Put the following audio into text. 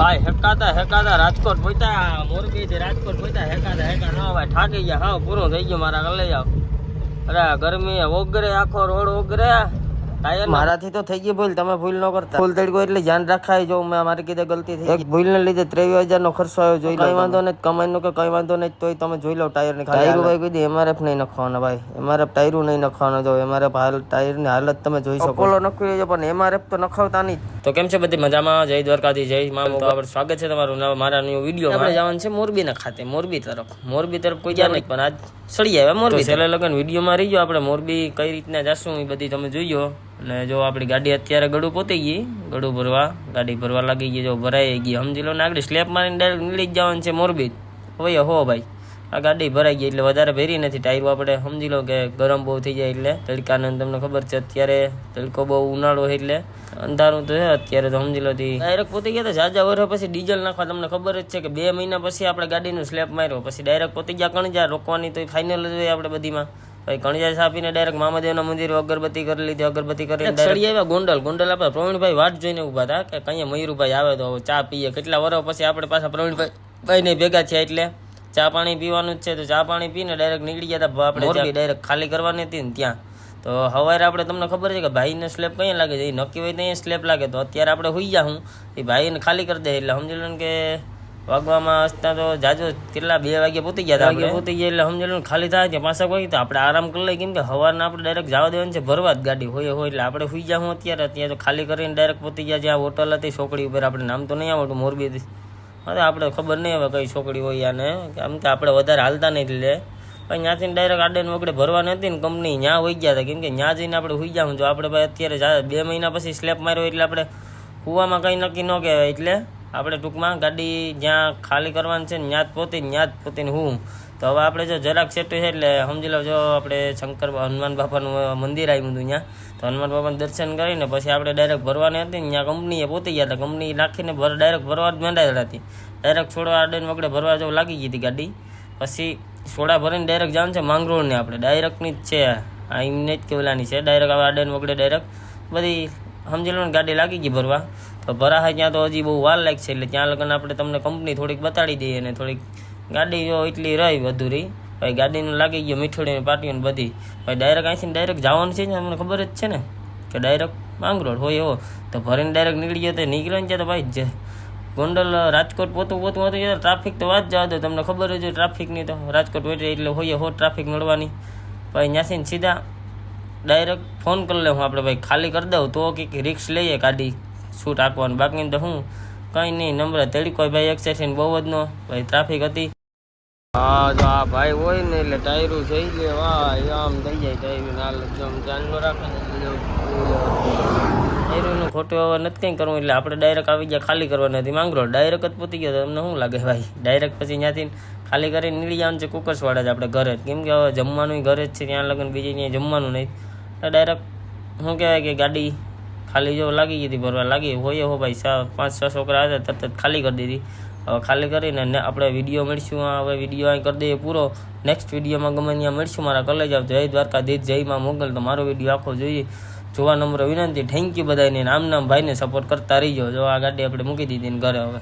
ભાઈ હેકાતા હેકાતા રાજકોટ પહોંચ્યા મોરબી થી રાજકોટ પહોંચ્યા, હેકાતા હેકા ના ભાઈ થાકી ગયા હા પૂરું થઈ ગયું મારા લઈ આવ અરે ગરમી ઓગરે, આખો રોડ ઓગરે. મારાથી તો થઈ ગઈ ભૂલ તમે ભૂલ ન કરતા. ભૂલ તડકો એટલે ધ્યાન રાખાય જો મેં મારી કીધે ગલતી થઈ એક ભૂલ ને લીધે ત્રેવીસ હજાર નો ખર્ચો આવ્યો જોઈ કઈ વાંધો નહીં કમાઈ નો કે કઈ વાંધો નહીં તોય તમે જોઈ લો ટાયરની ટાયર ભાઈ કીધી એમઆરએફ નહીં નખવાના ભાઈ. એમઆરએફ ટાયરું નહીં નખવાનો જો એમઆરએફ હાલ ટાયરની હાલત તમે જોઈ શકો પોલો નખવી છે પણ એમઆરએફ તો નખાવતા નહીં. તો કેમ છે બધી મજામાં? જય દ્વારકાથી જય મામ તો આપણે સ્વાગત છે તમારું મારા ન્યુ વીડિયો આપણે જવાનું છે મોરબી ના ખાતે મોરબી તરફ. મોરબી તરફ કોઈ ગયા નહીં પણ આજ સળી આવ્યા મોરબી છેલ્લા લગન વિડીયોમાં રહી ગયો આપણે. મોરબી કઈ રીતના જશું એ બધી તમે જોઈજો અને જો આપણી ગાડી અત્યારે ગળું પોતી ગઈ, ગળું ભરવા, ગાડી ભરવા લાગી ગઈ, જો ભરાઈ ગઈ. સમજી લો ને આગળ સ્લેપ મારીને ડાયરેક્ટ નીકળી જ જવાનું છે મોરબી હવે હો ભાઈ, આ ગાડી ભરાઈ ગઈ એટલે વધારે ભરી નથી ટાયરો આપણે, સમજી લો કે ગરમ બહુ થઈ જાય એટલે. તડકાને તમને ખબર છે અત્યારે તડકો બહુ ઉનાળો હોય એટલે. અંધારું તો છે અત્યારે તો, સમજી લો ડાયરેક્ટ પોતી ગયા તો જાજા વર્ષ પછી ડીઝલ નાખવા, તમને ખબર જ છે કે બે મહિના પછી આપણે ગાડીનું સ્લેપ માર્યો, પછી ડાયરેક્ટ પોતી ગયા કણજા રોકવાની તો ફાઇનલ જ હોય આપણે બધીમાં. ભાઈ કણજા છાપીને ડાયરેક્ટ મામાદેવના મંદિરે અગરબત્તી કરી લીધી. અગરબત્તી કરી સળી આવ્યા ગોંડલ. ગોંડલ આપણે પ્રવીણભાઈ વાટ જોઈને ઊભા હતા કે કઈ મયુરભાઈ આવે તો ચા પીએ. કેટલા વર્ષ પછી આપણે પાછા પ્રવીણભાઈ ભાઈને ભેગા થયા એટલે ચા પાણી પીવાનું જ છે. તો ચા પાણી પીને ડાયરેક્ટ નીકળી ગયા હતા. આપણે ડાયરેક્ટ ખાલી કરવાની હતી ને ત્યાં. તો સવારે આપણે તમને ખબર છે કે ભાઈને સ્લેબ કઈ લાગે છે? એ નક્કી હોય તો અહીંયા સ્લેબ લાગે. તો અત્યારે આપણે હોઈ ગયા હું. એ ભાઈને ખાલી કરી દે એટલે સમજી લો કે વાગવામાં હસતા તો જાજો કેટલા બે વાગે પોતી ગયા હતા વાગે પોતી ગયા એટલે સમજી ખાલી થાય છે પાછા કોઈ તો આપણે આરામ કરી લઈએ. કેમ કે સવારના આપણે ડાયરેક્ટ જવા દેવાનું છે ભરવા જ ગાડી હોય હોય એટલે આપણે સુઈ જાઉં અત્યારે. ત્યાં તો ખાલી કરીને ડાયરેક્ટ પોતી ગયા જ્યાં હોટલ હતી છોકરી ઉપર આપણે નામ તો નહીં આવડતું મોરબીથી. હતી હવે આપણે ખબર નહીં હવે કઈ છોકરી હોય આને. કેમ કે આપણે વધારે હાલતા નહીં એટલે પછી ત્યાંથી ડાયરેક્ટ આડે વગડે ભરવાની હતી ને કંપની ત્યાં હોઈ ગયા હતા કેમ કે ત્યાં જઈને આપણે હોઈ જાઉં જો આપણે ભાઈ અત્યારે બે મહિના પછી સ્લેપ માર્યો એટલે આપણે કૂવામાં કંઈ નક્કી ન કહેવાય એટલે આપણે ટૂંકમાં ગાડી જ્યાં ખાલી કરવાની છે ને જ પોતી જ પોતીને હું. તો હવે આપણે જો જરાક સેટું છે એટલે સમજી લો જો આપણે શંકર હનુમાન બાપાનું મંદિર આવ્યું હતું ત્યાં. તો હનુમાન બાપાનું દર્શન કરીને પછી આપણે ડાયરેક્ટ ભરવાની હતી ત્યાં કંપનીએ પોતી ગયા હતા. કંપની નાખીને ભર ડાયરેક્ટ ભરવા જ મંડાયેલા હતી. ડાયરેક્ટ છોડવા આડે વગડે ભરવા જેવું લાગી ગઈ હતી ગાડી. પછી સોડા ભરીને ડાયરેક્ટ જવાનું છે માંગરોળને આપણે. ડાયરેક્ટની જ છે. આ એમને જ કેવલાની છે. ડાયરેક્ટ હવે આડે વગડે ડાયરેક્ટ બધી સમજી લો ને ગાડી લાગી ગઈ ભરવા. તો ભરા ત્યાં તો હજી બહુ વાર લાગશે, એટલે ત્યાં લગન આપણે તમને કંપની થોડીક બતાડી દઈએ અને થોડીક ગાડી જો એટલી રહી અધૂરી ભાઈ ગાડીનું લાગી ગયો, મીઠોડીની પાટીઓને બધી. ભાઈ ડાયરેક્ટ અહીંથી ડાયરેક્ટ જવાનું છે ને, અમને ખબર જ છે ને, કે ડાયરેક્ટ માંગરોળ હોય એવો. તો ભરીને ડાયરેક્ટ નીકળી ગયો તો નીકળ્યો ને ત્યાં તો ભાઈ ગોંડલ, રાજકોટ પોતું પોતું હતું, યાર ટ્રાફિક તો વાત જવા દો, તમને ખબર જ હોય ટ્રાફિકની તો. રાજકોટ હોય એટલે હોય હો ટ્રાફિક મળવાની ભાઈ ત્યાંથી સીધા ડાયરેક્ટ ફોન કરી લે હું આપણે, ભાઈ ખાલી કરી દઉં, તો કંઈક રિક્સ લઈએ ગાડી. શૂટ આપવાનું. બાકી તો હું કંઈ નહીં નંબર કોઈ ભાઈ એક્સેશન બહુ જ નો ભાઈ ટ્રાફિક હતી. હા જો આ ભાઈ હોય ને એટલે ટાયરું થઈ જાય વાહ આમ થઈ જાય ટાયરું. હાલ એકદમ ધ્યાન રાખે ટાયરુંનું ખોટું હવે નથી કંઈ કરવું. એટલે આપણે ડાયરેક્ટ આવી ગયા ખાલી કરવાની હતી માંગરો ડાયરેક્ટ જ પૂતી ગયો તમને શું લાગે ભાઈ? ડાયરેક્ટ પછી ત્યાંથી ખાલી કરીને નીકળી જવાનું છે કુકરસવાડા જ આપણે ઘરે. જ કેમ કે હવે જમવાનું ઘરે જ છે. ત્યાં લગન બીજે ત્યાં જમવાનું નહીં. ડાયરેક્ટ શું કહેવાય કે ગાડી ખાલી જો લાગી ગઈ હતી, ભરવા લાગી હોય હો ભાઈ સા પાંચ, છ છોકરા હતા, તરત જ ખાલી કરી દીધી. હવે ખાલી કરીને આપણે વીડિયો મળીશું. હવે વીડિયો અહીં કરી દઈએ પૂરો. નેક્સ્ટ વિડીયોમાં ગમે ત્યાં મળીશું. મારા કોલેજ આવતો જય દ્વારકાધીશ, જય માં મોગલ. તો મારો વીડિયો આખો જોઈએ. જોવા નંબર વિનંતી. થેન્ક યુ બધાને નામ નામ ભાઈને સપોર્ટ કરતા રહીજો. જો આ ગાડી આપણે મૂકી દીધી ને ઘરે હવે.